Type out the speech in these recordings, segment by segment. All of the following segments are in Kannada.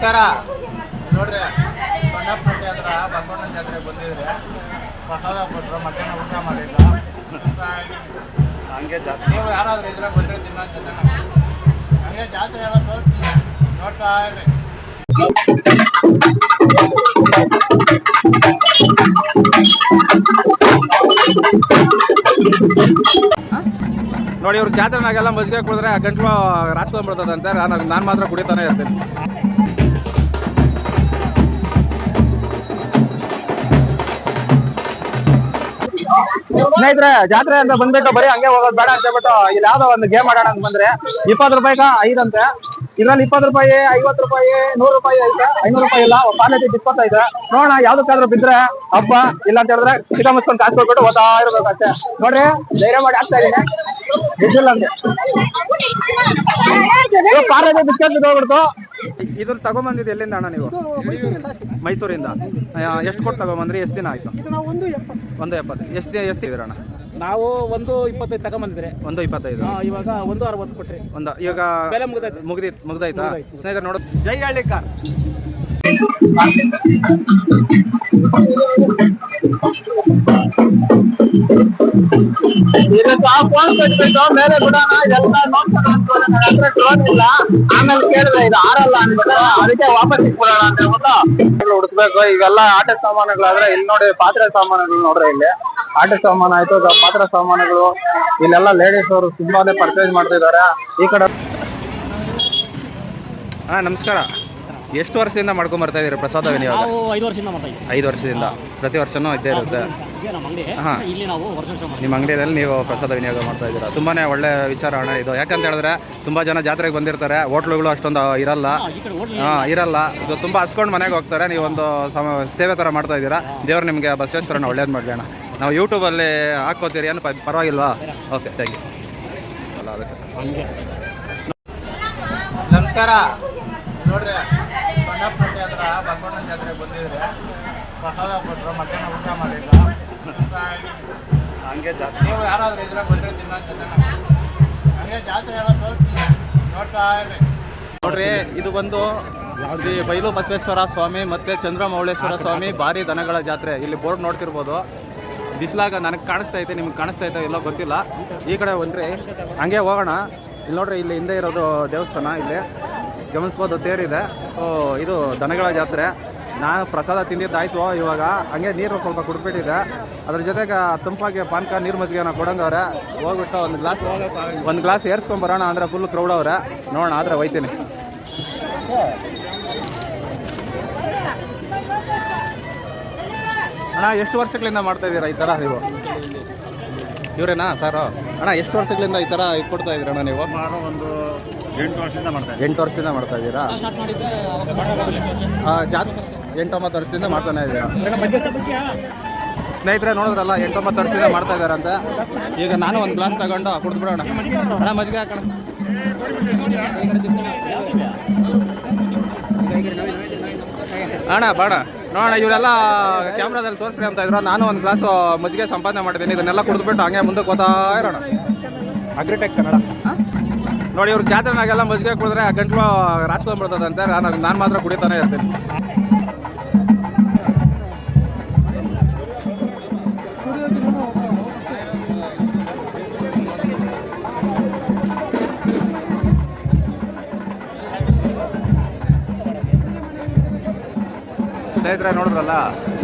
ನಮಸ್ಕಾರ. ನೋಡ್ರಿ ಕೊಂಡಪಟ್ಟಿ ಹತ್ರ ಬಸವಣ್ಣನ ಜಾತ್ರೆ ಬಂದಿದ್ರೆ. ಪ್ರಸಾದ ಕೊಟ್ಟರು ಮಧ್ಯಾಹ್ನ ಊಟ ಮಾಡಿಲ್ಲ ಹಂಗೆ ಜಾತ್ರೆ. ನೀವು ಯಾರಾದ್ರೂ ಇದ್ರೆ ಬಂದ್ರೆ ತಿನ್ನೋ ಹಂಗೆ ನನಗೆ ಜಾತ್ರೆ ಎಲ್ಲ ತೋರಿಸ್ತೀನಿ ನೋಡ್ತಾ ಇರ್ರಿ. ನೋಡಿ ಇವ್ರು ಜಾತ್ರೆನಾಗೆಲ್ಲ ಮಜ್ಗೆ ಕುಡಿದ್ರೆ ಗಂಟ್ಲು ರಾಸ್ಕೊಂಡ್ಬಿಡ್ತದಂತೆ ನಾನು ನಾನು ಮಾತ್ರ ಕುಡಿತಾನೆ ಇರ್ತೀನಿ. ಸ್ನೇಹಿತರೆ ಜಾತ್ರೆ ಅಂತ ಬಂದ್ಬಿಟ್ಟು ಬರೀ ಹಂಗೆ ಹೋಗೋದು ಬೇಡ ಅಂತ ಹೇಳ್ಬಿಟ್ಟು ಇಲ್ಲಿ ಯಾವ್ದೋ ಒಂದು ಗೇಮ್ ಆಡೋಣ ಅಂತ ಬಂದ್ರೆ ಇಪ್ಪತ್ತು ರೂಪಾಯಿಗ ಐದಂತೆ ಇದ್ರಲ್ಲಿ ಇಪ್ಪತ್ತು ರೂಪಾಯಿ ಐವತ್ತು ರೂಪಾಯಿ ನೂರು ರೂಪಾಯಿ ಐತೆ ಐನೂರು ರೂಪಾಯಿ ಇಲ್ಲ ಪಾಲತಿ ಇಪ್ಪತ್ತೈತೆ ನೋಡೋಣ ಯಾವ್ದಕ್ಕಾದ್ರೂ ಬಿದ್ರೆ ಹಬ್ಬ ಇಲ್ಲ ಅಂತ ಹೇಳಿದ್ರೆ ಚಿಕ್ಕ ಮುಚ್ಕೊಂಡು ಕಾಸು ಕೊಟ್ಬಿಟ್ಟು ಓದಾ ಇರ್ಬೇಕು ಅಷ್ಟೇ ನೋಡ್ರಿ ಧೈರ್ಯ ಮಾಡಿ ಆಗ್ತಾ ಇದೀನಿ ಬಿದ್ದಿಲ್ಲ ಅಂತ ಪಾಲತಿ ಬಿಸ್ಕೆಟ್ ಬಿದ್ದೋಗ್ಬಿಡ್ತು ಇದನ್ನ ತಗೊಂಬಂದಿದ್ದು ಎಲ್ಲಿಂದ ಅಣ್ಣ ನೀವು? ಮೈಸೂರಿಂದ ಎಷ್ಟು ಕೊಟ್ಟು ತಗೊಂಬಂದ್ರಿ? ಎಷ್ಟು ದಿನ ಆಯ್ತು? ಒಂದು ಎಪ್ಪತ್ತು. ಎಷ್ಟು ಎಷ್ಟು ಇದ್ದೀರ ಅಣ್ಣ? ನಾವು ಒಂದು ಇಪ್ಪತ್ತೈದು ತಗೊಂಬಂದಿದ್ರೆ. ಒಂದು ಇಪ್ಪತ್ತೈದು. ಇವಾಗ ಒಂದು ಅರವತ್ತು ಕೊಟ್ರಿ. ಒಂದು ಇವಾಗ ಬೆಲೆ ಮುಗ್ದೈತೆ. ಮುಗ್ದಿ ಮುಗ್ದಾಯ್ತಾ? ಸ್ನೇಹಿತರೆ ನೋಡು. ಜೈ ಆಮೇಲೆ ಇದು ಆರಲ್ಲ ಅದಕ್ಕೆ ವಾಪಸ್ ಅಂತ ಹುಡುಕ್ಬೇಕು. ಈಗೆಲ್ಲ ಆಟ ಸಾಮಾನುಗಳಾದ್ರೆ ಇಲ್ಲಿ ನೋಡಿ ಪಾತ್ರೆ ಸಾಮಾನುಗಳು ನೋಡ್ರೆ ಇಲ್ಲಿ. ಆಟ ಸಾಮಾನು ಆಯ್ತು ಪಾತ್ರೆ ಸಾಮಾನುಗಳು. ಇಲ್ಲೆಲ್ಲ ಲೇಡೀಸ್ ಅವರು ತುಂಬಾನೇ ಪರ್ಚೇಸ್ ಮಾಡ್ತಿದ್ದಾರೆ. ಈ ಕಡೆ ಹಾ ನಮಸ್ಕಾರ. ಎಷ್ಟು ವರ್ಷದಿಂದ ಮಾಡ್ಕೊಂಡ್ ಬರ್ತಾ ಇದ್ದೀರಾ ಪ್ರಸಾದ ವಿನಿಯೋಗ? ನಾವು ಐದು ವರ್ಷದಿಂದ ಮಾಡ್ತಾ ಇದ್ದೀವಿ. ಐದು ವರ್ಷದಿಂದ. ಪ್ರತಿ ವರ್ಷನೂ ಇದ್ದೇ ಇರುತ್ತೆ. ಇದೇ ನಮ್ಮ ಅಂಗಡಿ. ಹಾ. ಇಲ್ಲಿ ನಾವು ವರ್ಷ ವರ್ಷ ಮಾಡ್ತೀವಿ. ನಿಮ್ಮ ಅಂಗಡಿಯಲ್ಲಿ ನೀವು ಪ್ರಸಾದ ವಿನಿಯೋಗ ಮಾಡ್ತಾ ಇದ್ದೀರಾ? ತುಂಬಾನೇ ಒಳ್ಳೆ ವಿಚಾರ ಅಣ್ಣ ಇದು. ಯಾಕಂತ ಹೇಳಿದ್ರೆ ತುಂಬಾ ಜನ ಜಾತ್ರೆಗೆ ಬಂದಿರ್ತಾರೆ. ಹೋಟ್ಲುಗಳು ಅಷ್ಟೊಂದು ಇರಲ್ಲ. ಹಾ, ಈ ಕಡೆ ಹೋಟ್ಲ್ ಹಾ ಇರಲ್ಲ. ಇದು ತುಂಬಾ ಹಸ್ಕೊಂಡು ಮನೆಗೆ ಹೋಗ್ತಾರೆ. ನೀವು ಒಂದು ಸಮ ಸೇವೆ ಥರ ಮಾಡ್ತಾ ಇದ್ದೀರಾ? ದೇವ್ರು ನಿಮಗೆ ಬಸವೇಶ್ವರನ ಒಳ್ಳೇದು ಮಾಡಲಿ ಅಣ್ಣ. ನಾವು ಯೂಟ್ಯೂಬಲ್ಲಿ ಹಾಕೋತೀರಿ ಏನು ಪ- ಪರವಾಗಿಲ್ವಾ? ಓಕೆ ಥ್ಯಾಂಕ್ ಯು ಅಲ್ಲ ಅದಕ್ಕೆ. ನಮಸ್ಕಾರ. ನೋಡ್ರಿ ಕೊಂಡಪಟ್ಟಿ ಹತ್ರ ಬಸವಣ್ಣನ ಜಾತ್ರೆ ಬಂದಿದ್ರೆ ಪ್ರಸಾದ ಕೊಟ್ಟರು ಮಧ್ಯಾಹ್ನ ಊಟ ಮಾಡಿಲ್ಲ. ಹಂಗೆ ಜಾತ್ರೆ. ನೀವು ಯಾರಾದ್ರೂ ಇದ್ರೆ ಬಂದ್ರೆ ತಿನ್ನೋ ನನಗೆ ಜಾತ್ರೆ ಎಲ್ಲ ತೋರಿಸ್ತೀನಿ. ನೋಡ್ತಾ ಇರ್ರಿ. ನೋಡ್ರಿ ಇದು ಬಂದು ಶ್ರೀ ಬೈಲು ಬಸವೇಶ್ವರ ಸ್ವಾಮಿ ಮತ್ತೆ ಚಂದ್ರಮೌಳೇಶ್ವರ ಸ್ವಾಮಿ ಭಾರಿ ದನಗಳ ಜಾತ್ರೆ. ಇಲ್ಲಿ ಬೋರ್ಡ್ ನೋಡ್ತಿರ್ಬೋದು. ಬಿಸಿಲಾಗ ನನಗೆ ಕಾಣಿಸ್ತಾ ಐತೆ ನಿಮ್ಗೆ ಕಾಣಿಸ್ತಾ ಇದೆ ಎಲ್ಲೋ ಗೊತ್ತಿಲ್ಲ. ಈ ಕಡೆ ಬಂದ್ರಿ ಹಂಗೆ ಹೋಗೋಣ. ಇಲ್ಲಿ ನೋಡ್ರಿ ಇಲ್ಲಿ ಹಿಂದೆ ಇರೋದು ದೇವಸ್ಥಾನ ಇಲ್ಲಿ ಗಮನಿಸ್ಬೋದು ತೇರಿದೆ. ಓ ಇದು ದನಗಳ ಜಾತ್ರೆ. ನಾನು ಪ್ರಸಾದ ತಿಂದಿದ್ದಾಯ್ತು ಇವಾಗ ಹಂಗೆ ನೀರು ಸ್ವಲ್ಪ ಕುಡ್ಬಿಟ್ಟಿದೆ ಅದ್ರ ಜೊತೆಗೆ ತಂಪಾಗಿ ಪಾನಕ ನೀರು ಮಜ್ಜಿಗೆನ ಕೊಡಂಗವ್ರೆ ಹೋಗ್ಬಿಟ್ಟು ಒಂದು ಗ್ಲಾಸ್ ಒಂದು ಗ್ಲಾಸ್ ಏರ್ಸ್ಕೊಂಡ್ ಬರೋಣ ಅಂದರೆ ಫುಲ್ ಕ್ರೌಡ್ ಅವ್ರೆ. ನೋಡೋಣ ಆದರೆ ಹೋಯ್ತೀನಿ. ಅಣ್ಣ ಎಷ್ಟು ವರ್ಷಗಳಿಂದ ಮಾಡ್ತಾ ಇದ್ದೀರಾ ಈ ಥರ ನೀವು? ಇವರೇನಾ ಸರ್? ಅಣ್ಣ ಎಷ್ಟು ವರ್ಷಗಳಿಂದ ಈ ಥರ ಇದು ಕೊಡ್ತಾ ಇದ್ದೀರಾ ಅಣ್ಣ ನೀವು? ಒಂದು ಎಂಟು ವರ್ಷದಿಂದ ಮಾಡ್ತಾ ಎಂಟು ವರ್ಷದಿಂದ ಮಾಡ್ತಾ ಇದ್ದೀರಾ? ಸ್ಟಾರ್ಟ್ ಎಂಟೊಂಬತ್ತು ವರ್ಷದಿಂದ ಮಾಡ್ತಾನೆ ಇದ್ದೀರಾ? ಸ್ನೇಹಿತರೆ ನೋಡಿದ್ರಲ್ಲ ಎಂಟೊಂಬತ್ತು ವರ್ಷದಿಂದ ಮಾಡ್ತಾ ಇದ್ದಾರಂತೆ. ಈಗ ನಾನು ಒಂದು ಗ್ಲಾಸ್ ತಗೊಂಡು ಕುಡಿದು ಬಿಡೋಣ. ಅಣ್ಣ ಮಜ್ಜಿಗೆ ಹಾಕೋಣ. ಅಣ್ಣ ಬಾಣ. ನೋಡೋಣ ಇವರೆಲ್ಲ ಕ್ಯಾಮ್ರಾದಲ್ಲಿ ತೋರಿಸ್ರಿ ಅಂತ ಇದ್ರು. ನಾನು ಒಂದು ಗ್ಲಾಸು ಮಜ್ಜಿಗೆ ಸಂಪಾದನೆ ಮಾಡಿದ್ದೀನಿ. ಇದನ್ನೆಲ್ಲ ಕುಡಿದ್ಬಿಟ್ಟು ಹಂಗೆ ಮುಂದೆ ಗೊತ್ತಾ ಇರೋಣ. ಅಗ್ರಿಟೆಕ್ ಕನ್ನಡ. ನೋಡಿ ಇವ್ರು ಜಾತ್ರೆನಾಗೆಲ್ಲ ಮಜ್ಜಿಗೆ ಕುಡಿದ್ರೆ ಗಂಟ್ಲು ರಾಸ್ಕೊಂಡ್ಬಿಡ್ತದಂತೆ. ನಾನು ನಾನು ಮಾತ್ರ ಕುಡಿತಾನೆ ಇರ್ತೀನಿ. ಸ್ನೇಹಿತರೆ, ನೋಡಿದ್ರಲ್ಲ?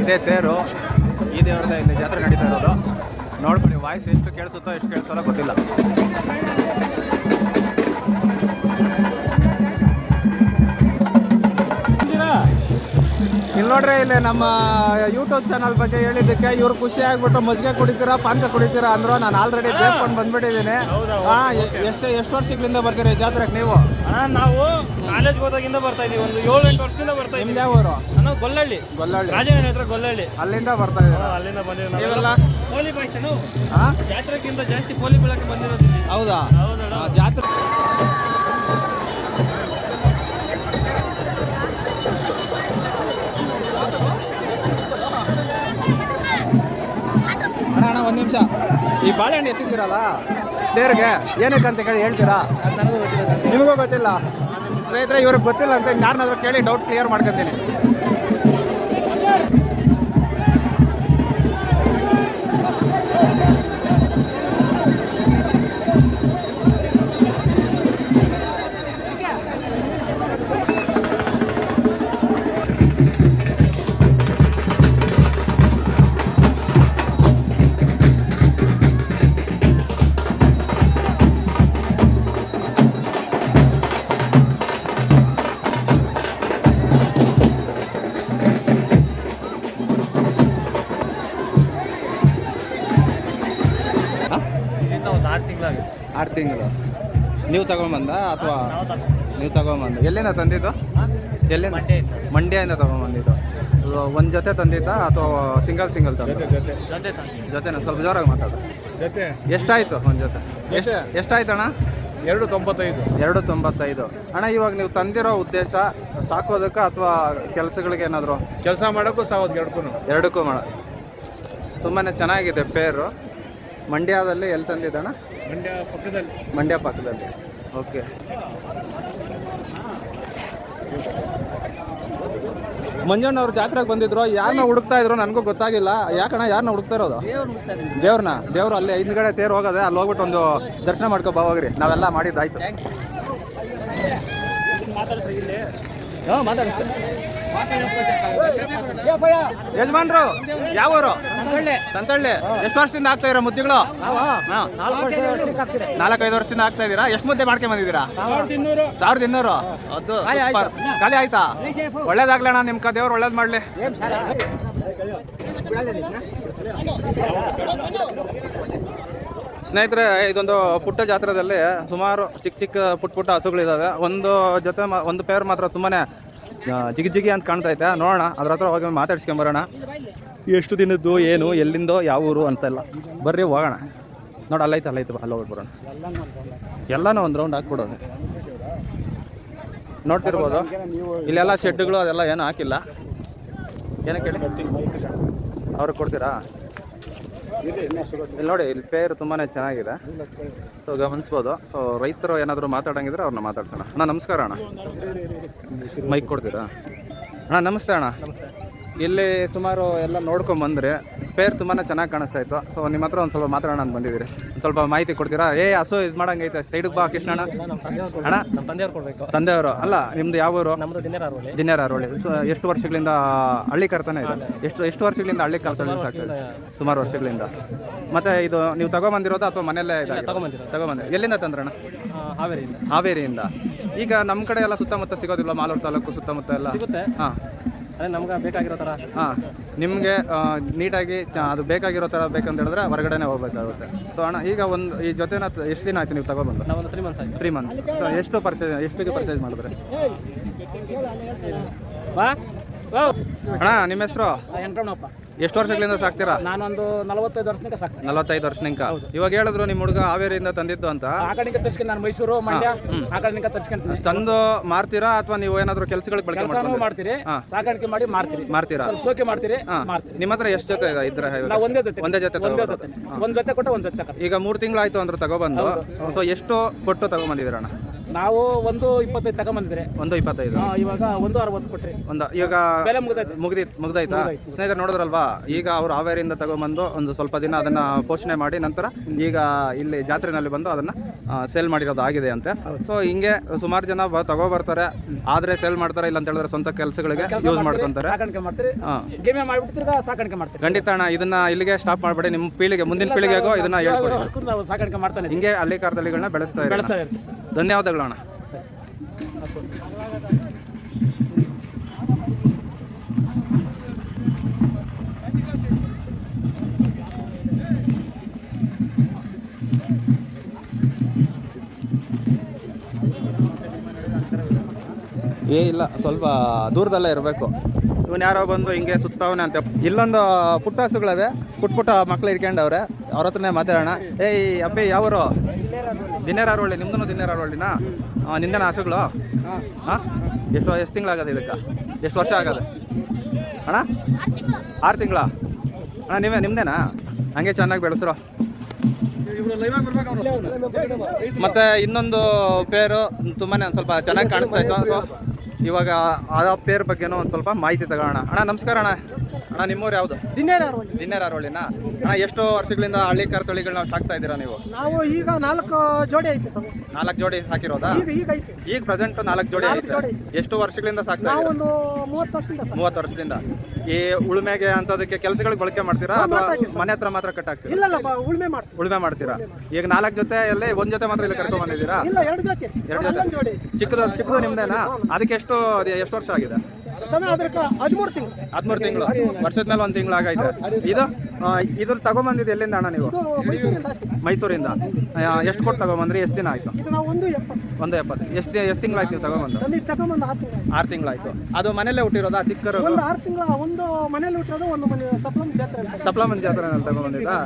ಇದೇ ತೇರು. ಈ ದೇವ್ರದ ಇಲ್ಲಿ ಜಾತ್ರೆ ನಡೀತಾ ಇರೋದು. ನೋಡ್ಬಿಡಿ, ವಾಯ್ಸ್ ಎಷ್ಟು ಕೇಳಿಸುತ್ತೋ, ಎಷ್ಟು ಕೇಳಿಸೋಲ್ಲ ಗೊತ್ತಿಲ್ಲ. ಇಲ್ಲಿ ನೋಡ್ರಿ ಇಲ್ಲಿ ನಮ್ಮ ಯೂಟ್ಯೂಬ್ ಚಾನಲ್ ಬಗ್ಗೆ ಹೇಳಿದ್ದಕ್ಕೆ ಇವ್ರು ಖುಷಿ ಆಗ್ಬಿಟ್ಟು ಮಜ್ಜಿಗೆ ಕುಡಿತೀರಾ ಪಾನಕ ಕುಡಿತೀರಾ ಅಂದ್ರು ನಾನು ಆಲ್ರೆಡಿ ಬೇಡ್ಕೊಂಡು ಬಂದ್ಬಿಟ್ಟಿದ್ದೀನಿ. ಹಾ ಎಷ್ಟು ಎಷ್ಟು ವರ್ಷಗಳಿಂದ ಬರ್ತೀರಿ ಜಾತ್ರೆಗೆ ನೀವು? ಅಣ್ಣ ನಾವು ಕಾಲೇಜ್ ಹೋದಾಗಿಂದ ಬರ್ತಾ ಇದೀವಿ ಒಂದು ಏಳು ಎಂಟು ವರ್ಷದಿಂದ ಬರ್ತಾ ಇದ್ದೀವಿ ಯಾವ ಊರು? ನಾವು ಗೊಲ್ಲಳ್ಳಿ. ಗೊಲ್ಲಹಳ್ಳಿ ರಾಜನ ಹತ್ರ ಗೊಲ್ಲಳ್ಳಿ. ಅಲ್ಲಿಂದ ಬರ್ತಾ ಇದ್ದೀವಿ ಅಲ್ಲಿಂದ ನೀವೆಲ್ಲ ಪೋಲಿ ಬಾಯ್ಸನು ಹಾ? ಜಾತ್ರೆಗಿಂತ ಜಾಸ್ತಿ ಪೋಲಿ ಬೆಳಕ್ಕೆ ಬಂದಿರೋದು. ಹೌದಾ? ಹೌದಣ್ಣ. ಜಾತ್ರೆ ಈ ಬಾಳೆಹಣ್ಣು ಎಸಿತೀರಲ್ಲ ದೇವ್ರಿಗೆ ಏನಕ್ಕೆ ಅಂತ ಕೇಳಿ ಹೇಳ್ತೀರಾ? ನಿಮಗೂ ಗೊತ್ತಿಲ್ಲ. ಸ್ನೇಹಿತರೆ, ಇವ್ರಿಗೆ ಗೊತ್ತಿಲ್ಲ ಅಂತ ಯಾರನ್ನಾದ್ರೂ ಕೇಳಿ ಡೌಟ್ ಕ್ಲಿಯರ್ ಮಾಡ್ಕೊತೀನಿ. ನೀವು ತಗೊಂಬಂದ ಅಥವಾ ನಾವು ತಗೊ ನೀವು ತಗೊಂಬಂದು? ಎಲ್ಲಿಂದ ತಂದಿದ್ದು? ಎಲ್ಲಿ ಮಂಡ್ಯದಿಂದ. ತಗೊಂಬಂದಿದ್ದು. ಒಂದು ಜೊತೆ ತಂದಿದ್ದ ಅಥವಾ ಸಿಂಗಲ್ ಸಿಂಗಲ್ ತಂದ? ಜೊತೆ ತಂದೆ ಜೊತೆನ ಸ್ವಲ್ಪ ಜೋರಾಗಿ ಮಾತಾಡು. ಜೊತೆ. ಎಷ್ಟಾಯ್ತು ಒಂದು ಜೊತೆ? ಎಷ್ಟು ಎಷ್ಟಾಯ್ತು ಅಣ್ಣ ಎರಡು ತೊಂಬತ್ತೈದು. ಎರಡು ತೊಂಬತ್ತೈದು. ಅಣ್ಣ ಇವಾಗ ನೀವು ತಂದಿರೋ ಉದ್ದೇಶ ಸಾಕೋದಕ್ಕೆ ಅಥವಾ ಕೆಲಸಗಳಿಗೆ ಏನಾದರೂ? ಕೆಲಸ ಮಾಡೋಕ್ಕೂ ಸಾಕೋದು ಎರಡಕ್ಕೂ ಎರಡಕ್ಕೂ ಮಾಡ. ತುಂಬಾ ಚೆನ್ನಾಗಿದೆ ಪೇರು. ಮಂಡ್ಯದಲ್ಲಿ ಎಲ್ಲಿ ತಂದಿದ್ದಣ್ಣ? ಮಂಡ್ಯ ಪಕ್ಕದಲ್ಲಿ. ಮಂಡ್ಯ ಪಕ್ಕದಲ್ಲಿ. ಓಕೆ. ಮಂಜಣ್ಣ ಅವ್ರು ಜಾತ್ರೆಗೆ ಬಂದಿದ್ರು ಯಾರನ್ನ ಹುಡುಕ್ತಾ ಇದ್ರು ನನಗೂ ಗೊತ್ತಾಗಿಲ್ಲ. ಯಾಕಣ್ಣ ಯಾರನ್ನ ಹುಡುಕ್ತಾ ಇರೋದು? ದೇವ್ರನ್ನ? ದೇವ್ರು ಅಲ್ಲಿ ಹಿಂದ್ಗಡೆ ತೇರು ಹೋಗೋದೆ ಅಲ್ಲಿ ಹೋಗ್ಬಿಟ್ಟು ಒಂದು ದರ್ಶನ ಮಾಡ್ಕೊ ಬಾವಾಗ್ರಿ ನಾವೆಲ್ಲ ಮಾಡಿದ್ದಾಯ್ತು ಹಾಂ ಮಾತಾಡಿ ಯಜಮಾನ್ರು ಯಾವ ಊರು? ಸಂತಳ್ಳಿ. ಎಷ್ಟು ವರ್ಷದಿಂದ ಆಗ್ತಾ ಇರೋ ಮುದ್ದೆಗಳು? ನಾಲ್ಕೈದು ವರ್ಷದಿಂದ ಆಗ್ತಾ ಇದೀರಾ ಎಷ್ಟು ಮುದ್ದೆ ಮಾಡ್ಕೊಂಡ್ ಬಂದಿದ್ದೀರಾ? ಸಾವಿರದ ಇನ್ನೂರು. ಅದು ಖಾಲಿ ಆಯ್ತಾ? ಒಳ್ಳೇದಾಗ್ಲಣ್ಣ ನಿಮ್ ಕ ದೇವ್ರು ಒಳ್ಳೇದ್ ಮಾಡ್ಲಿ. ಸ್ನೇಹಿತರೆ ಇದೊಂದು ಪುಟ್ಟ ಜಾತ್ರೆದಲ್ಲಿ ಸುಮಾರು ಚಿಕ್ಕ ಚಿಕ್ಕ ಪುಟ್ಟ ಪುಟ್ಟ ಹಸುಗಳಿದ್ದಾವೆ ಒಂದು ಜೊತೆ ಒಂದು ಪೇರ್ ಮಾತ್ರ ತುಂಬಾನೇ ಆ, ಜಿಗಿ ಜಿಗಿ ಅಂತ ಕಾಣ್ತಾ ಐತೆ ನೋಡೋಣ, ಅದ್ರ ಹತ್ರ ಹೋಗಿ ಮಾತಾಡ್ಸ್ಕೊಂಬರೋಣ ಎಷ್ಟು ದಿನದ್ದು, ಏನು, ಎಲ್ಲಿಂದೋ, ಯಾವ ಊರು ಅಂತೆಲ್ಲ. ಬರ್ರಿ, ಹೋಗೋಣ. ನೋಡಿ, ಅಲ್ಲೈತೆ ಅಲ್ಲೈತೆ ಅಲ್ಲಿ ಹೋಗಿ ಬರೋಣ ಎಲ್ಲನೂ ಒಂದು ರೌಂಡ್ ಹಾಕ್ಬಿಡೋದು. ನೋಡ್ತಿರ್ಬೋದು. ಇಲ್ಲೆಲ್ಲ ಶೆಡ್ಗಳು ಅದೆಲ್ಲ ಏನು ಹಾಕಿಲ್ಲ. ಏನಕ್ಕೆ ಅವ್ರಿಗೆ ಕೊಡ್ತೀರಾ? ನೋಡಿ ಇಲ್ಲಿ ಪೇರ್ ತುಂಬಾ ಚೆನ್ನಾಗಿದೆ. ಸೊ ಗಮನಿಸ್ಬೋದು. ರೈತರು ಏನಾದರೂ ಮಾತಾಡಂಗಿದ್ರೆ ಅವ್ರನ್ನ ಮಾತಾಡ್ಸೋಣ. ಅಣ್ಣ ನಮಸ್ಕಾರ ಅಣ್ಣ. ಮೈಕ್ ಕೊಡ್ತೀರಾ? ಅಣ್ಣ ನಮಸ್ತೆ ಅಣ್ಣ. ಇಲ್ಲಿ ಸುಮಾರು ಎಲ್ಲ ನೋಡ್ಕೊಂಡ್ ಬಂದ್ರೆ ಪೇರ್ ತುಂಬಾ ಚೆನ್ನಾಗಿ ಕಾಣಿಸ್ತಾ ಇತ್ತು. ಸೊ ನಿಮ್ಮ ಹತ್ರ ಒಂದು ಸ್ವಲ್ಪ ಮಾತಾಡೋಣ ಅಂತ ಬಂದಿದ್ದೀರಿ. ಸ್ವಲ್ಪ ಮಾಹಿತಿ ಕೊಡ್ತೀರಾ? ಏ ಹಸು ಇದು ಮಾಡಂಗೈತೆ ಸೈಡಿಗೆ ಬಾ ಕೃಷ್ಣ ಅಣ್ಣ? ನಮ್ಮ ತಂದೆಯವ್ರು ಕೊಡಬೇಕು. ತಂದೆಯವರು? ಅಲ್ಲ ನಿಮ್ದು ಯಾವ ಊರು? ನಮ್ಮದು ದಿನೇರ ಅರವಳಿ ಅರವಳ್ಳಿ ಸೊ ಎಷ್ಟು ವರ್ಷಗಳಿಂದ ಹಳ್ಳಿ ಕರ್ತಾನೆ ಇದೆ? ಎಷ್ಟು ಎಷ್ಟು ವರ್ಷಗಳಿಂದ ಹಳ್ಳಿ ಕರ್ತಾನೆ ಸಾಕ್ತದೆ ಸುಮಾರು ವರ್ಷಗಳಿಂದ. ಮತ್ತೆ ಇದು ನೀವು ತಗೊಂಬಂದಿರೋದು ಅಥವಾ ಮನೆಯಲ್ಲೇ ಇದೆ ತಗೊಂಬಂದಿರೋದು. ತಗೊಂಬಂದಿ ಎಲ್ಲಿಂದ ತಂದ್ರಣ್ಣ? ಹಾವೇರಿಯಿಂದ. ಹಾವೇರಿಯಿಂದ. ಈಗ ನಮ್ಮ ಕಡೆ ಎಲ್ಲ ಸುತ್ತಮುತ್ತ ಸಿಗೋದಿಲ್ಲ ಮಾಲೂರು ತಾಲೂಕು ಸುತ್ತಮುತ್ತ ಎಲ್ಲ? ಸಿಗುತ್ತೆ. ಹಾಂ. ಅದೇ ನಮ್ಗೆ ಬೇಕಾಗಿರೋ ಥರ. ಹಾಂ ನಿಮಗೆ ನೀಟಾಗಿ ಅದು ಬೇಕಾಗಿರೋ ಥರ ಬೇಕಂತ ಹೇಳಿದ್ರೆ ಹೊರಗಡೆನೇ ಹೋಗ್ಬೇಕಾಗುತ್ತೆ. ಸೊ ಅಣ್ಣ ಈಗ ಒಂದು ಈ ಜೊತೆನ ಎಷ್ಟು ದಿನ ಆಯ್ತು ನೀವು ತಗೊಬಂದು? ನಾವೊಂದು ತ್ರೀ ಮಂತ್ಸ್ ಆಯ್ತು. ತ್ರೀ ಮಂತ್ಸ್ ಸೊ ಎಷ್ಟು ಪರ್ಚೇಸ್ ಎಷ್ಟಿಗೆ ಪರ್ಚೇಸ್ ಮಾಡಿದ್ರೆ? ಅಣ್ಣ ನಿಮ್ಮ ಹೆಸರು? ಎಷ್ಟು ವರ್ಷಗಳಿಂದ ಸಾಕ್ತೀರಾ? ನಾನೊಂದು ನಲವತ್ತೈದು ವರ್ಷನಿಂದ ಸಾಕ್ತೀನಿ. ನಲವತ್ತೈದು ವರ್ಷ ನಿಂಕ ಇವಾಗ ಹೇಳಿದ್ರು ನಿಮ್ಮ ಹುಡುಗ ಹಾವೇರಿಯಿಂದ ತಂದಿದ್ದು ಅಂತ. ಆ ಕಡೆಗೆ ತರ್ಸ್ಕೊಂಡು ನಾನು ಮೈಸೂರು ಮಂಡ್ಯ ಆ ಕಡೆಗೆ ತರ್ಸ್ಕೊಂತೀನಿ. ತಂದು ಮಾರ್ತೀರಾ ಅಥವಾ ನೀವು ಏನಾದ್ರು ಕೆಲಸಗಳಿಗೆ ಬಳಕೆ ಕೆಲಸನೂ ಮಾಡ್ಕೊಂಡು ಮಾಡ್ತೀರಿ ಹಾ. ಸಾಕಾಣಿಕೆ ಮಾಡಿ ಮಾರ್ತೀರಿ. ಮಾರ್ತೀರಾ? ಸ್ವಲ್ಪ ಶೋಕಿ ಮಾಡ್ತೀರಿ ಹಾ. ಮಾಡ್ತೀರಿ ನಿಮ್ಮ ಹತ್ರ ಎಷ್ಟು ಜೊತೆ ಇದೆ ಇದ್ರೆ ನಾವು ಒಂದೇ ಜೊತೆ. ಒಂದೇ ಜೊತೆ ಒಂದೇ. ಜೊತೆ. ಒಂದ್ ಜೊತೆ ಕೊಟ್ಟು ಒಂದ್ ಜೊತೆ ಈಗ ಈಗ ಮೂರು ತಿಂಗಳಾಯ್ತು ಅಂದ್ರೆ ತಗೊಬಂದು. ಸೊ ಎಷ್ಟು ಕೊಟ್ಟು ತಗೊಂಬಂದಿದ್ದೀರ ಅಣ್ಣ? ನಾವು ಒಂದು ಇಪ್ಪತ್ತೈದು ತಗೊಂಬಂದಿದ್ರೆ. ಒಂದು ಇಪ್ಪತ್ತೈದು. ಇವಾಗ ಒಂದು ಅರವತ್ತು ಕೊಟ್ರಿ. ಒಂದು ಈಗ ಬೆಲೆ ಮುಗ್ದೈತೆ. ಮುಗ್ದಿ ಮುಗ್ದಾಯ್ತಾ. ಸ್ನೇಹಿತರು ನೋಡಿದ್ರಲ್ವಾ? ಈಗ ಅವ್ರು ಹಾವೇರಿಯಿಂದ ತಗೊಂಬಂದು ಒಂದು ಸ್ವಲ್ಪ ದಿನ ಅದನ್ನ ಪೋಷಣೆ ಮಾಡಿ ನಂತರ ಈಗ ಇಲ್ಲಿ ಜಾತ್ರೆನಲ್ಲಿ ಬಂದು ಅದನ್ನ ಸೇಲ್ ಮಾಡಿರೋದು ಆಗಿದೆ ಅಂತೆ. ಸೊ ಹಿಂಗೆ ಸುಮಾರು ಜನ ತಗೋ ಬರ್ತಾರೆ ಆದ್ರೆ ಸೇಲ್ ಮಾಡ್ತಾರೆ ಇಲ್ಲ ಅಂತ ಹೇಳಿದ್ರೆ ಸ್ವಂತ ಕೆಲಸಗಳಿಗೆ ಯೂಸ್ ಮಾಡ್ಕೊಂತಾರೆ. ಖಂಡಿತ ಅಣ್ಣ ಇದನ್ನ ಇಲ್ಲಿಗೆ ಸ್ಟಾಪ್ ಮಾಡಬೇಡಿ ನಿಮ್ಮ ಪೀಳಿಗೆ ಮುಂದಿನ ಪೀಳಿಗೆಗೂ ಇದನ್ನ ಹೇಳ್ಕೊಡಿ. ಹಿಂಗೆ ಹಳ್ಳಿ ಕಾರ್ದಲ್ಲಿಗಳನ್ನ ಬೆಳೆಸ್ತಾ ಇದ್ದಾರೆ ಧನ್ಯವಾದಗಳು ಅಣ್ಣ. ಏ ಇಲ್ಲ, ಸ್ವಲ್ಪ ದೂರದಲ್ಲೇ ಇರಬೇಕು. ಇವನು ಯಾರೋ ಬಂದು ಹಿಂಗೆ ಸುತ್ತಾವನೆ ಅಂತ ಇಲ್ಲೊಂದು ಪುಟ್ಟ ಹಸುಗಳವೆ ಪುಟ್ಟ ಪುಟ್ಟ ಮಕ್ಳು ಇಟ್ಕೊಂಡವ್ರೆ ಅವ್ರ ಹತ್ರನೇ ಮಾತಾಡೋಣ. ಏಯ್, ಅಪ್ಪಿ, ಯಾವರು? ದಿನೇರಾರವಳ್ಳಿ ನಿಮ್ದು ದಿನೇರಾರವಳ್ಳಿನಾ ನಿಂದನ ಹಸುಗಳು ಹಾಂ? ಎಷ್ಟು ಎಷ್ಟು ತಿಂಗಳಾಗದೆ ಇದಕ್ಕೆ? ಎಷ್ಟು ವರ್ಷ ಆಗೋದು? ಅಣ್ಣ? ಆರು ತಿಂಗಳ? ಅಣ್ಣ, ನೀವೇ, ನಿಮ್ದೇನಾ? ಹಂಗೆ ಚೆನ್ನಾಗಿ ಬೆಳೆಸ್ರು. ಮತ್ತೆ ಇನ್ನೊಂದು ಪೇರು ತುಂಬಾನೇ ಒಂದು ಸ್ವಲ್ಪ ಚೆನ್ನಾಗಿ ಕಾಣಿಸ್ತಾ ಇತ್ತು. ಇವಾಗ ಆ ಪೇರ್ ಬಗ್ಗೆನೂ ಒಂದು ಸ್ವಲ್ಪ ಮಾಹಿತಿ ತಗೋಣ. ಅಣ್ಣ ನಮಸ್ಕಾರ ಅಣ್ಣ. ಅಣ್ಣ ನಿಮ್ಮೂರು ಯಾವುದು? ದಿನ್ನೇರಾರೋಳಿನ ಅಣ್ಣ ಎಷ್ಟು ವರ್ಷಗಳಿಂದ ಹಳ್ಳಿ ಕಾರ್ ತಳಿಗಳನ್ನ ಸಾಕ್ತಾ ಇದ್ದೀರಾ ನೀವು? ನಾವು ಈಗ ನಾಲ್ಕು ಜೋಡಿ ಐತೆ ಸರ್. ನಾಲ್ಕು ಜೋಡಿ ಸಾಕಿರೋದಾ? ಈಗ ಪ್ರೆಸೆಂಟ್ ನಾಲ್ಕು ಜೋಡಿ ಐತೆ. ಎಷ್ಟು ವರ್ಷಗಳಿಂದ ಸಾಕ್ತಾ ಒಂದು ಮೂವತ್ತು ವರ್ಷದಿಂದ ಈ ಉಳುಮೆಗೆ ಅಂತದಕ್ಕೆ ಕೆಲಸಗಳಿಗೆ ಬಳಕೆ ಮಾಡ್ತೀರಾ ಅಥವಾ ಮನೆ ಹತ್ರ ಮಾತ್ರ ಕಟ್ ಆಗ್ತೀರಾ ಉಳ್ಮೆ ಮಾಡ್ತೀರಾ? ಈಗ ನಾಲ್ಕು ಜೊತೆ ಅಲ್ಲಿ ಒಂದ್ ಜೊತೆ ಮಾತ್ರ ಇಲ್ಲಿ ಕರ್ಕೊಂಡ್ ಬಂದಿದ್ದೀರಾ? ಎರಡು ಜೊತೆ. ಚಿಕ್ಕದು ಚಿಕ್ಕದು ನಿಮ್ದೇನಾ? ಅದಕ್ಕೆ ಎಷ್ಟು ಅದು ಎಷ್ಟು ವರ್ಷ ಆಗಿದೆ? ಸಮಯ ಅದಕ್ಕೆ ಹದಿಮೂರು ತಿಂಗಳು. ಹದಿಮೂರು ತಿಂಗಳು. ವರ್ಷದ ಮೇಲೆ ಒಂದು ತಿಂಗಳು ಆಗೈತೆ ಇದು ಇದ್ರ ತಗೊಂಬಂದಿದ್ದು ಎಲ್ಲಿಂದ ಅಣ್ಣ ನೀವು? ಮೈಸೂರಿಂದ. ಎಷ್ಟು ಕೊಟ್ಟು ತಗೊಂಬಂದ್ರಿ? ಎಷ್ಟು ದಿನ ಆಯ್ತು? ಇದು ನಾವು ಒಂದು ಎಪ್ಪತ್ತು. ಒಂದು ಎಪ್ಪತ್ತು. ಎಷ್ಟು ಎಷ್ಟು ತಿಂಗಳಾಯ್ತು ನೀವು ತಗೊಂಬಂದು? ಆರು ತಿಂಗಳು ಆಯ್ತು. ತಿಂಗಳಾಯ್ತು ಅದು ಮನೇಲೆ ಹುಟ್ಟಿರೋದ ಚಿಕ್ಕರು? ಒಂದು ಆರು ತಿಂಗಳ ಒಂದು ಮನೇಲಿ ಹುಟ್ಟಿರೋದು ಒಂದು ಮನೆ ಸಪ್ಲಮ್ ಜಾತ್ರೆ ಸಪ್ಲಮನ್ ಜಾತ್ರೆನಲ್ಲಿ ತಗೊಂಬಂದಿದ್ದಾ?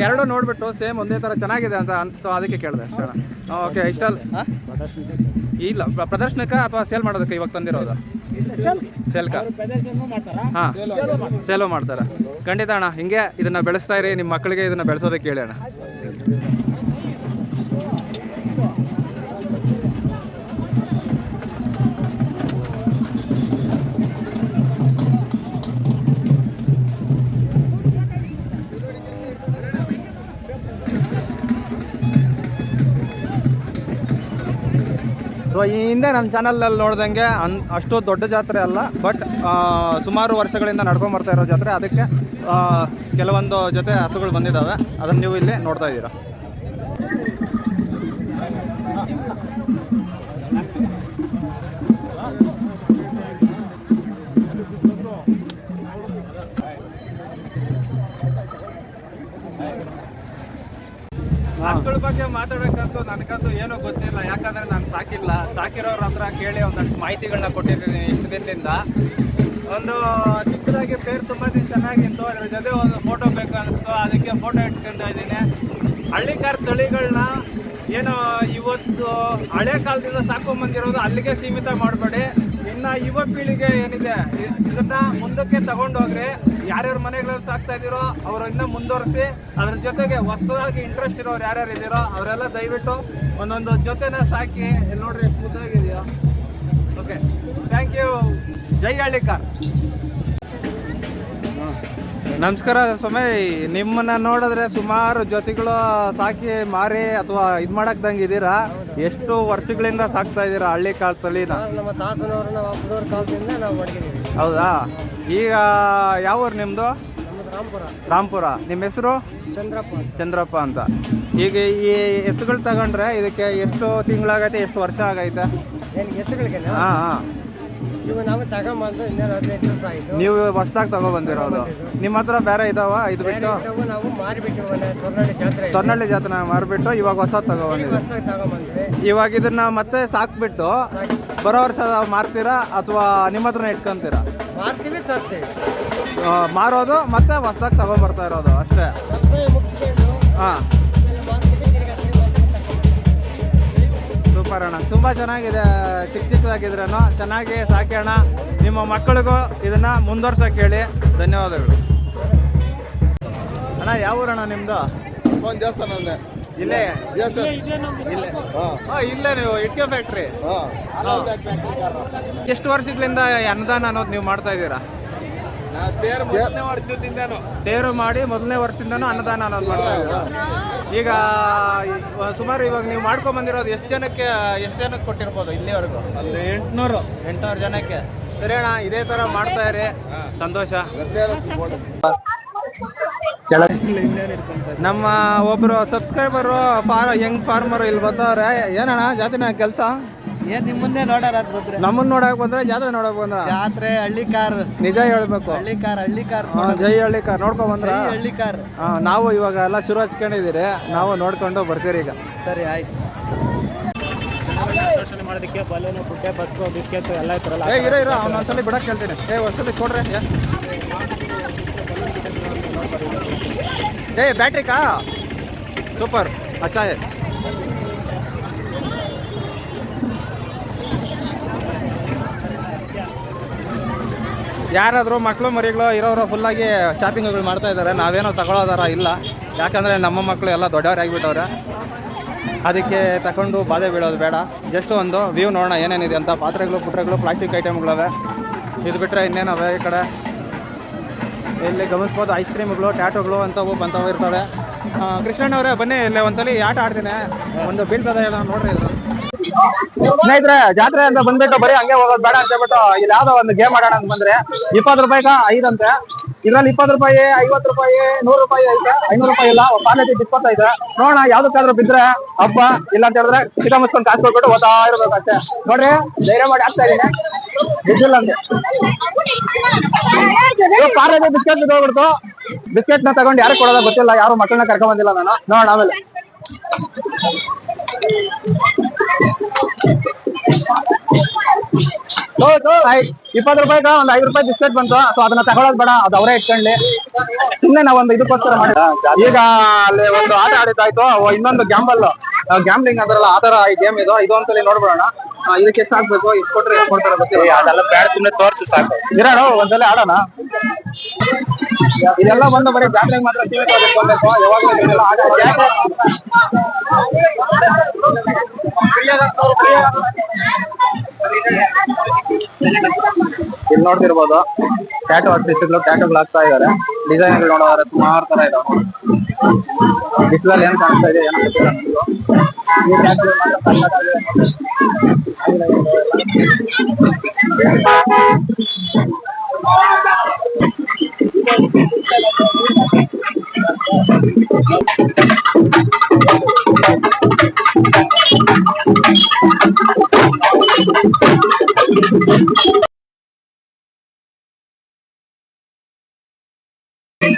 ಎರಡು ನೋಡ್ಬಿಟ್ಟು ಸೇಮ್ ಒಂದೇ ಥರ ಚೆನ್ನಾಗಿದೆ ಅಂತ ಅನಿಸ್ತು ಅದಕ್ಕೆ ಕೇಳಿದೆ ಅಷ್ಟೇ ಓಕೆ ಇಷ್ಟಲ್ಲ ಇಲ್ಲ ಪ್ರ- ಪ್ರದರ್ಶನಕ್ಕೆ ಅಥವಾ ಸೇಲ್ ಮಾಡೋದಕ್ಕೆ ಇವಾಗ ತಂದಿರೋದು? ಸೇಲ್ಕ ಹಾಂ. ಸೇಲು ಮಾಡ್ತಾರೆ? ಖಂಡಿತ ಅಣ್ಣ ಹಿಂಗೆ ಇದನ್ನ ಬೆಳೆಸ್ತಾ ಇರಿ ನಿಮ್ಮ ಮಕ್ಕಳಿಗೆ ಇದನ್ನ ಬೆಳೆಸೋದಕ್ಕೆ ಹೇಳಿ ಅಣ್ಣ. ಸೊ ಈ ಹಿಂದೆ ನನ್ನ ಚಾನಲಲ್ಲಿ ನೋಡ್ದಂಗೆ ಅನ್, ಅಷ್ಟು ದೊಡ್ಡ ಜಾತ್ರೆ ಅಲ್ಲ ಬಟ್ ಸುಮಾರು ವರ್ಷಗಳಿಂದ ನಡ್ಕೊಂಡು ಬರ್ತಾ ಇರೋ ಜಾತ್ರೆ. ಅದಕ್ಕೆ ಕೆಲವೊಂದು ಜೊತೆ ಹಸುಗಳು ಬಂದಿದ್ದಾವೆ ಅದನ್ನು ನೀವು ಇಲ್ಲಿ ನೋಡ್ತಾ ಇದ್ದೀರಾ. ಹಸುಗಳ ಬಗ್ಗೆ ಮಾತಾಡಕ್ಕಂತೂ ನನಗಂತೂ ಏನೂ ಗೊತ್ತಿಲ್ಲ. ಯಾಕಂದ್ರೆ ನಾನು ಸಾಕಿಲ್ಲ. ಸಾಕಿರೋರ ಹತ್ರ ಕೇಳಿ ಒಂದಷ್ಟು ಮಾಹಿತಿಗಳನ್ನ ಕೊಟ್ಟಿದ್ದೀನಿ ಇಷ್ಟು ದಿನದಿಂದ. ಒಂದು ಚಿಕ್ಕದಾಗಿ ಪೇರು ತುಂಬ ಚೆನ್ನಾಗಿತ್ತು. ಅದ್ರ ಜೊತೆ ಒಂದು ಫೋಟೋ ಬೇಕು ಅನಿಸ್ತು. ಅದಕ್ಕೆ ಫೋಟೋ ಇಟ್ಸ್ಕೊಂತ ಇದ್ದೀನಿ. ಹಳ್ಳಿಕಾರ್ ತಳಿಗಳನ್ನ ಏನು ಇವತ್ತು ಹಳೆ ಕಾಲದಿಂದ ಸಾಕೊಂಬಂದಿರೋದು ಅಲ್ಲಿಗೆ ಸೀಮಿತ ಮಾಡಬೇಡಿ. ಇನ್ನು ಯುವ ಪೀಳಿಗೆ ಏನಿದೆ ಇದನ್ನ ಮುಂದಕ್ಕೆ ತಗೊಂಡೋಗ್ರಿ. ಯಾರ್ಯಾರ ಮನೆಗಳಲ್ಲಿ ಸಾಕ್ತಾ ಇದ್ದೀರೋ ಅವರು ಇನ್ನೂ ಮುಂದುವರಿಸಿ, ಅದ್ರ ಜೊತೆಗೆ ಹೊಸದಾಗಿ ಇಂಟ್ರೆಸ್ಟ್ ಇರೋರು ಯಾರ್ಯಾರು ಇದ್ದೀರೋ ಅವರೆಲ್ಲ ದಯವಿಟ್ಟು ಒಂದೊಂದು ಜೊತೆನ ಸಾಕಿ. ಇಲ್ಲಿ ನೋಡ್ರಿ ಎಷ್ಟು ಓಕೆ ಥ್ಯಾಂಕ್ ಯು ಜೈ ಹಳ್ಳಿಕಾರ್. ನಮಸ್ಕಾರ ಸ್ವಾಮಿ ನಿಮ್ಮನ್ನ ನೋಡಿದ್ರೆ ಸುಮಾರು ಜೊತೆಗಳು ಸಾಕಿ ಮಾರಿ ಅಥವಾ ಇದು ಮಾಡಕ್ದಂಗೆ ಇದ್ದೀರಾ ಎಷ್ಟು ವರ್ಷಗಳಿಂದ ಸಾಕ್ತಾ ಇದ್ದೀರಾ ಹಳ್ಳಿ ಕಾಲದಲ್ಲಿ? ತಳಿನ ನಮ್ಮ ಅಪ್ಪನವ್ರ ಕಾಲದಿಂದ ನಾವು ಮಡಗಿದ್ದೀವಿ ಹೌದಾ? ಈಗ ಯಾವ ಊರು ನಿಮ್ಮದು ನಮ್ಮದು ರಾಮಪುರ. ನಿಮ್ಮ ಹೆಸರು? ಚಂದ್ರಪ್ಪ ಅಂತ. ಚಂದ್ರಪ್ಪ ಅಂತ. ಈಗ ಈ ಎತ್ತುಗಳು ತಗೊಂಡ್ರೆ ಇದಕ್ಕೆ ಎಷ್ಟು ತಿಂಗಳಾಗೈತೆ ಎಷ್ಟು ವರ್ಷ ಆಗೈತೆ? ಏನು ಎತ್ತುಗಳಿಗೆ ಹಾಂ ಹಾಂ. ಇವು ನಾವು ತಗೊಂಬಂದು ಇನ್ನೇನು ಹದಿನೈದು ದಿವಸ ಆಯಿತು. ನೀವು ಹೊಸ್ದಾಗಿ ತಗೊಬಂದಿರೋದು ನಿಮ್ಮ ಹತ್ರ ಬೇರೆ ಇದಾವ? ಇದು ಬಿಟ್ಟು? ಇದ್ದವು ನಾವು ಮಾರಿಬಿಟ್ಟು ಮೊನ್ನೆ ತೊರ್ನಾಡಿ ಜಾತ್ರೆ. ತೊನ್ನಳ್ಳಿ ಜಾತ್ರೆ ಮಾರ್ಬಿಟ್ಟು ಇವಾಗ ಹೊಸ ಇಲ್ಲಿ ಹೊಸದಾಗಿ ತಗೊಂಬಂದ್ವಿ. ಇವಾಗ ಇದನ್ನ ಮತ್ತೆ ಸಾಕ್ಬಿಟ್ಟು ಬರೋ ವರ್ಷ ಮಾರ್ತೀರಾ ಅಥವಾ ನಿಮ್ಮ ಹತ್ರನೇ ಇಟ್ಕೊಂತೀರಾ? ಮಾರ್ತೀವಿ ತರ್ತೀವಿ. ಆ, ಮಾರೋದು ಮತ್ತೆ ಹೊಸ್ದಾಗಿ ತಗೊಂಬರ್ತಾ ಇರೋದು ಅಷ್ಟೇ. ವ್ಯವಸಾಯ ಮುಗಿಸ್ಕೊಂಡು ಹಾಂ. ಆಮೇಲೆ ಮಾರ್ತೀವಿ. ಅಣ್ಣ ತುಂಬ ಚೆನ್ನಾಗಿದೆ ಚಿಕ್ಕ ಚಿಕ್ಕದಾಗಿದ್ರೂ ಚೆನ್ನಾಗಿ ಸಾಕೋಣ ನಿಮ್ಮ ಮಕ್ಕಳಿಗೂ ಇದನ್ನ ಮುಂದುವರ್ಸಕ್ಕೆ ಹೇಳಿ. ಧನ್ಯವಾದಗಳು. ಅಣ್ಣ ಯಾವ ಊರಣ್ಣ ನಿಮ್ಮದು ಫೋನ್ ದೇವಸ್ಥಾನ ಅಂದೆ ಇಲ್ಲೇ ಎಸ್ ಎಸ್ ಇಲ್ಲೇ ಹಾಂ. ಹಾಂ ಇಲ್ಲೇ ನೀವು ಇಟ್ಕೆ ಫ್ಯಾಕ್ಟ್ರಿ ಹಾಂ. ಎಷ್ಟು ವರ್ಷಗಳಿಂದ ಅನುದಾನ ಅನ್ನೋದು ನೀವು ಮಾಡ್ತಾ ಇದ್ದೀರಾ? ತೇರು ಮಾಡಿ ಮೊದಲನೇ ವರ್ಷದಿಂದನೂ ಅನ್ನದಾನ ಅನ್ನೋದು ಮಾಡ್ತಾ ಇದ್ದೀವಿ ಈಗ ಸುಮಾರು ಇವಾಗ ನೀವು ಮಾಡ್ಕೊಂಡ್ ಬಂದಿರೋದು ಎಷ್ಟು ಜನಕ್ಕೆ ಎಷ್ಟು ಜನಕ್ಕೆ ಕೊಟ್ಟಿರ್ಬೋದು ಇಲ್ಲಿವರೆಗೂ? ಎಂಟುನೂರು. ಎಂಟುನೂರು ಜನಕ್ಕೆ. ಸರಿ ಅಣ್ಣ ಇದೇ ತರ ಮಾಡ್ತಾ ಇರಿ. ಸಂತೋಷ. ನಮ್ಮ ಒಬ್ರು ಸಬ್ಸ್ಕ್ರೈಬರು ಫಾರ್ ಯಂಗ್ ಫಾರ್ಮರ್ ಇಲ್ಲಿ ಬರ್ತಾವ್ರೆ ಏನಣ್ಣ ಜಾತಿನ ಕೆಲಸ? ಏನ್ ನಿಮ್ಮ ಮುಂದೆ ನೋಡಾರ ಅದ್ ಬಂದ್ರೆ? ನಮ್ಮನ್ನ ನೋಡಕ್ ಬಂದ್ರೆ ಜಾತ್ರೆ ನೋಡಕ್ ಬಂದ ಜಾತ್ರೆ ಹಳ್ಳಿ ಕಾರ್. ನಿಜ ಹೇಳ್ಬೇಕು. ಹಳ್ಳಿ ಕಾರ್ ಹಳ್ಳಿ ಕಾರ್ ಹಾ, ಜೈ ಹಳ್ಳಿ ಕಾರ್. ನೋಡ್ಕೊಂಡ್ ಬಂದ್ರ? ಹಳ್ಳಿ ಕಾರ್. ಹಾ, ನಾವು ಇವಾಗ ಎಲ್ಲ ಶುರು ಹಚ್ಕೊಂಡಿದ್ದೀರಿ. ನಾವು ನೋಡ್ಕೊಂಡು ಬರ್ತೀರಿ ಈಗ. ಸರಿ ಆಯ್ತು. ಬ್ಯಾಟ್ರಿಕಾ ಮಾಡೋದಕ್ಕೆ ಬಲೂನು ಪುಟ್ಟೆ ಬಸ್ಸು ಬಿಸ್ಕೆಟ್ ಎಲ್ಲ ಇರ್ತಾರಲ್ಲ ಏ ಇರೋ ಇರೋ ಅವ್ನು ಒಂದ್ಸಲಿ ಬಿಡಕ್ ಹೇಳ್ತೀನಿ ಏ ಒಂದ್ಸಲಿ ಕೊಡ್ರಿ. ಏ. ಏ ಬ್ಯಾಟ್ರಿ ಕಾ ಸೂಪರ್. ಅಚ್ಚಾ ಯಾರಾದರೂ ಮಕ್ಕಳು, ಮರಿಗಳು ಇರೋರು ಫುಲ್ಲಾಗಿ ಶಾಪಿಂಗ್ಗಳು ಮಾಡ್ತಾ ಇದ್ದಾರೆ ನಾವೇನೋ ತಗೊಳ್ಳೋದಾರ ಇಲ್ಲ. ಯಾಕಂದರೆ ನಮ್ಮ ಮಕ್ಕಳು ಎಲ್ಲ ದೊಡ್ಡವರಾಗಿಬಿಟ್ಟವ್ರೆ. ಅದಕ್ಕೆ ತಗೊಂಡು ಬಾಧೆ ಬೀಳೋದು ಬೇಡ. ಜಸ್ಟ್ ಒಂದು ವ್ಯೂ ನೋಡೋಣ ಏನೇನಿದೆ ಅಂತ. ಪಾತ್ರೆಗಳು, ಪುಟ್ರೆಗಳು ಪ್ಲಾಸ್ಟಿಕ್ ಐಟಮ್ಗಳವೆ ಇದು ಬಿಟ್ಟರೆ ಇನ್ನೇನವೆ ಈ ಕಡೆ? ಇಲ್ಲಿ ಗಮನಿಸ್ಬೋದು ಐಸ್ ಕ್ರೀಮ್ಗಳು ಟ್ಯಾಟೋಗಳು ಅಂತವು ಬಂತವು, ಇರ್ತವೆ. ಕೃಷ್ಣಣ್ಣವರೇ, ಬನ್ನಿ, ಇಲ್ಲೇ ಒಂದ್ಸಲಿ ಆಟ ಆಡ್ತೀನಿ. ಒಂದು ಬೀಳ್ತದೆ ಎಲ್ಲ ನೋಡ್ರಿ ಇದು. ಸ್ನೇಹಿತರೆ, ಜಾತ್ರೆ ಅಂತ ಬಂದ್ಬಿಟ್ಟು ಬರೀ ಹಂಗೆ ಹೋಗೋದು ಬೇಡ ಅಂತ ಹೇಳ್ಬಿಟ್ಟು ಇಲ್ಲಿ ಯಾವ್ದೋ ಒಂದು ಗೇಮ್ ಆಡೋಣ ಅಂತ ಬಂದ್ರೆ ಇಪ್ಪತ್ತು ರೂಪಾಯಿಗ ಐದಂತೆ ಇದ್ರಲ್ಲಿ ಇಪ್ಪತ್ತು ರೂಪಾಯಿ, ಐವತ್ತು ರೂಪಾಯಿ, ನೂರು ರೂಪಾಯಿ ಐತೆ. ಐನೂರು ರೂಪಾಯಿ ಇಲ್ಲ ಪಾಲಿಟಿ ಇಪ್ಪತ್ತೈದು. ನೋಡೋಣ ಯಾವ್ದಕ್ಕಾದ್ರೂ ಬಿದ್ರೆ ಹಬ್ಬ ಇಲ್ಲ ಅಂತ ಹೇಳಿದ್ರೆ ಕಿಟ ಮುಚ್ಕೊಂಡು ಕಾಸು ಕೊಟ್ಬಿಟ್ಟು ಓದಾ ಇರ್ಬೇಕಷ್ಟೆ ನೋಡ್ರಿ, ಧೈರ್ಯ ಮಾಡಿ ಆಗ್ತಾ ಇದೀನಿ ಬಿದ್ದಿಲ್ಲ ಅಂತೆ. ಬಿಸ್ಕೆಟ್ ಬಿದ್ದೋಗ್ಬಿಡ್ತು. ಬಿಸ್ಕೆಟ್ನ ತಗೊಂಡು ಯಾರು ಕೊಡೋದ ಗೊತ್ತಿಲ್ಲ, ಯಾರು ಮಕ್ಕಳನ್ನ ಕರ್ಕೊಂಡ್ ಬಂದಿಲ್ಲ ನಾನು. ನೋಡೋಣ ಆಮೇಲೆ. ಇಪ್ಪತ್ತು ರೂಪಾಯಿಗೆ ಒಂದ್ ಐದು ರೂಪಾಯಿ ಬಿಸ್ಕೆಟ್ ಬಂತು. ಸೊ ಅದನ್ನ ತಗೊಳೋದ್ ಬೇಡ ಅದು ಅವರೇ ಇಟ್ಕೊಂಡ್ಲಿ. ಸುಮ್ನೆ ನಾವ್ ಒಂದು ಇದಕ್ಕೋಸ್ಕರ ಮಾಡಿದ ಈಗ ಅಲ್ಲಿ ಒಂದು ಆಟ ಆಡಿದ್ದಾಯ್ತು. ಇನ್ನೊಂದು ಗ್ಯಾಂಬಲ್ ಗ್ಯಾಂಬ್ಲಿಂಗ್ ಅಂದ್ರಲ್ಲ ಆ ತರ ಈ ಗೇಮ್ ಇದು. ಇದು ಒಂದ್ಸಲಿ ನೋಡ್ಬಿಡೋಣ. ಇದಕ್ಕೆ ಎಷ್ಟು ಹಾಕ್ಬೇಕು ಎಷ್ಟು ಕೊಟ್ರೆ ಎಷ್ಟು ಕೊಡ್ತಾರೆ ಗೊತ್ತಿಲ್ಲ. ಅದೆಲ್ಲ ಬ್ಯಾಡ್ ಸುಮ್ಮನೆ ತೋರಿಸಿ ಸಾಕು. ಇರೋಣ ಒಂದ್ಸಲ ಆಡೋಣ. ಇದೆಲ್ಲ ಬಂದು ಬರೀ ಬ್ಯಾಟ್ಲಿಂಗ್ ಮಾತ್ರ ಸೀಮಿತ ಯಾವಾಗಲೂ ಇದೆಲ್ಲ ಆಟ ಇಲ್ಲಿ ನೋಡ್ತಿರ್ಬೋದು ಟ್ಯಾಟೋ ಆರ್ಟಿಸ್ಟ್ಗಳು ಟ್ಯಾಟೋಗಳು ಹಾಕ್ತಾ ಇದಾರೆ. ಡಿಸೈನ್ಗಳು ನೋಡೋದಾರೆ ಸುಮಾರು ತರ ಇದಾವೆ ಬಿಸಿಲಲ್ಲಿ ಏನ್ ಕಾಣಿಸ್ತಾ ಇದೆ ಗೊತ್ತಿಲ್ಲ ನನಗೂ.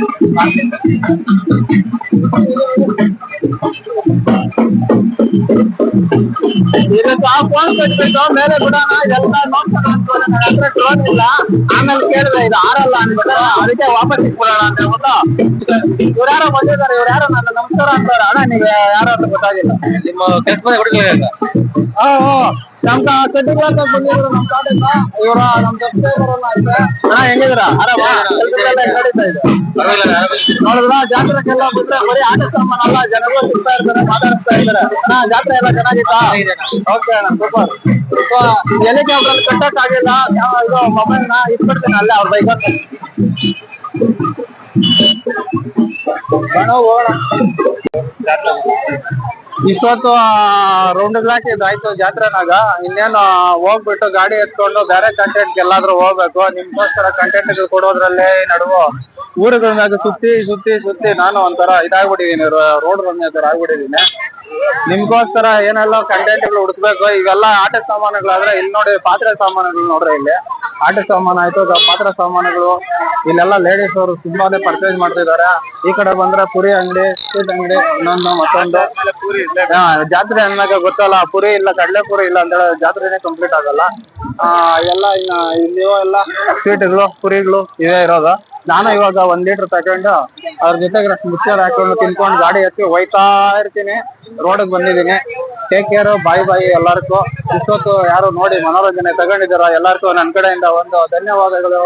ಈ tattoo ಮಾತ್ರ ಸಖತ್ತಾಗಿದೆ. ಇದಕ್ಕೆ ಆ ಫೋನ್ ಕೊಟ್ಬಿಟ್ಟು ಮೇಲೆ ಬಿಡೋಣ ಎಲ್ಲ ನೋಡ್ತಾನ ಅನ್ಕೊಂಡೆ ನನ್ನ ಹತ್ರ ಡ್ರೋನ್ ಇಲ್ಲ ಆಮೇಲೆ ಕೇಳಿದೆ ಇದು ಆರಲ್ಲ ಅನ್ಬಿಟ್ಟು ಅದಕ್ಕೆ ವಾಪಸ್ ಇಟ್ಬಿಡೋಣ ಅಂತ ಹೇಳ್ಬಿಟ್ಟು ಇವ್ರು ಯಾರೋ ಬಂದಿದ್ದಾರೆ ಇವ್ರು ಯಾರೋ ನನ್ನ ನಮಸ್ಕಾರ ಅಂತಾರೆ ಅಣ್ಣ ನೀವು ಯಾರೋ ಅಂತ ಗೊತ್ತಾಗಿಲ್ಲ ನಿಮ್ಮ ಕೆಲಸ ಹಾ ಹಾ ನಮ್ ಕಟ್ಟಿಗೆ ಬಂದಿದ್ರು ನಮ್ ಕಾಡಿಂದ ಇವರ ನಮ್ ಸಬ್ಸ್ಕ್ರೈಬರ್ ಎಲ್ಲ ಐತೆ ಅಣ್ಣ ಹೆಂಗಿದ್ರ ಆರಾಮ? ನೋಡಿದ್ರ? ಜಾತ್ರೆಗೆಲ್ಲ ಬಿಟ್ರೆ ಬರೀ ಆಟ ಸಾಮಾನ್ ಅಲ್ಲ ಜನಗಳು ಸಿಗ್ತಾ ಇರ್ತಾರೆ ಮಾತಾಡ್ತಾ ಇರ್ತಾರೆ. ಅಣ್ಣ ಜಾತ್ರೆ ಎಲ್ಲ ಚೆನ್ನಾಗಿತ್ತಾ? ಓಕೆ ಅಣ್ಣ ಸೂಪರ್ ಹೆಲಿಕಾಪ್ಟರ್ ಕಟ್ಟಕ್ ಆಗಿಲ್ಲ. ಇದು ಮೊಬೈಲ್ನ ಇಟ್ಬಿಡ್ತೀನಿ ಅಲ್ಲೇ ಅವ್ರ ಬೈಕ್ ಹೋಗೋಣ. ಇಷ್ಟೊತ್ತು ರೌಂಡ್ ಹಾಕಿದ್ದಾಯ್ತು ಜಾತ್ರೆನಾಗ. ಇನ್ನೇನು, ಹೋಗ್ಬಿಟ್ಟು ಗಾಡಿ ಎತ್ಕೊಂಡು ಬೇರೆ ಕಂಟೆಂಟ್ ಎಲ್ಲಾದ್ರೂ ಹೋಗ್ಬೇಕು. ನಿಮ್ಗೋಸ್ಕರ ಕಂಟೆಂಟ್ ಕೊಡೋದ್ರಲ್ಲೇ ನಡುವು ಊರುಗಳನ್ನಾಗ ಸುತ್ತಿ ಸುತ್ತಿ ಸುತ್ತಿ ನಾನು ಒಂಥರ ಇದಾಗ್ಬಿಟ್ಟಿದೀನಿ. ರೋಡ್ ರನ್ ತರ ಆಗ್ಬಿಟ್ಟಿದೀನಿ. ನಿಮ್ಗೋಸ್ಕರ ಏನೆಲ್ಲ ಕಂಟೆಂಟ್ಗಳು ಹುಡುಕ್ಬೇಕು. ಈಗೆಲ್ಲ ಆಟ ಸಾಮಾನುಗಳಾದ್ರೆ, ಇಲ್ಲಿ ನೋಡಿ ಪಾತ್ರೆ ಸಾಮಾನುಗಳು ನೋಡ್ರಿ ಇಲ್ಲಿ. ಆಟ ಸಾಮಾನು ಆಯ್ತು ಪಾತ್ರ ಸಾಮಾನುಗಳು, ಇಲ್ಲೆಲ್ಲ ಲೇಡೀಸ್ ಅವರು ತುಂಬಾನೇ ಪರ್ಚೇಸ್ ಮಾಡ್ತಿದ್ದಾರೆ. ಈ ಕಡೆ ಬಂದ್ರೆ ಪುರಿ ಅಂಗಡಿ ಸ್ವೀಟ್ ಅಂಗಡಿ, ಇನ್ನೊಂದು ಮತ್ತೊಂದು. ಜಾತ್ರೆ ಅಂದಾಗ ಗೊತ್ತಲ್ಲ, ಪುರಿ ಇಲ್ಲ, ಕಡಲೆ ಪುರಿ ಇಲ್ಲ ಅಂತ ಹೇಳಿ ಜಾತ್ರೆನೇ ಕಂಪ್ಲೀಟ್ ಆಗಲ್ಲ. ಎಲ್ಲ ಇನ್ನ ಇಲ್ಲಿಯೋ ಎಲ್ಲ ಸ್ವೀಟ್ಗಳು ಪುರಿಗಳು ಇವೇ ಇರೋದು. ನಾನು ಇವಾಗ ಒಂದ್ ಲೀಟರ್ ತಗೊಂಡು ಅದ್ರ ಜೊತೆಗೆ ಮಿಕ್ಸರ್ ಹಾಕೊಂಡು ತಿನ್ಕೊಂಡು ಗಾಡಿ ಹತ್ತಿ ಹೋಯ್ತಾ ಇರ್ತೀನಿ. ರೋಡ್ ಬಂದಿದ್ದೀನಿ. ಟೇಕ್ ಕೇರ್ ಬಾಯ್ ಬಾಯ್ ಎಲ್ಲರಿಗೂ. ಇಷ್ಟೊತ್ತು ಯಾರು ನೋಡಿ ಮನೋರಂಜನೆ ತಗೊಂಡಿದಾರ ಎಲ್ಲರಿಗೂ? ನನ್ನ ಕಡೆಯಿಂದ ಒಂದು ಧನ್ಯವಾದಗಳು.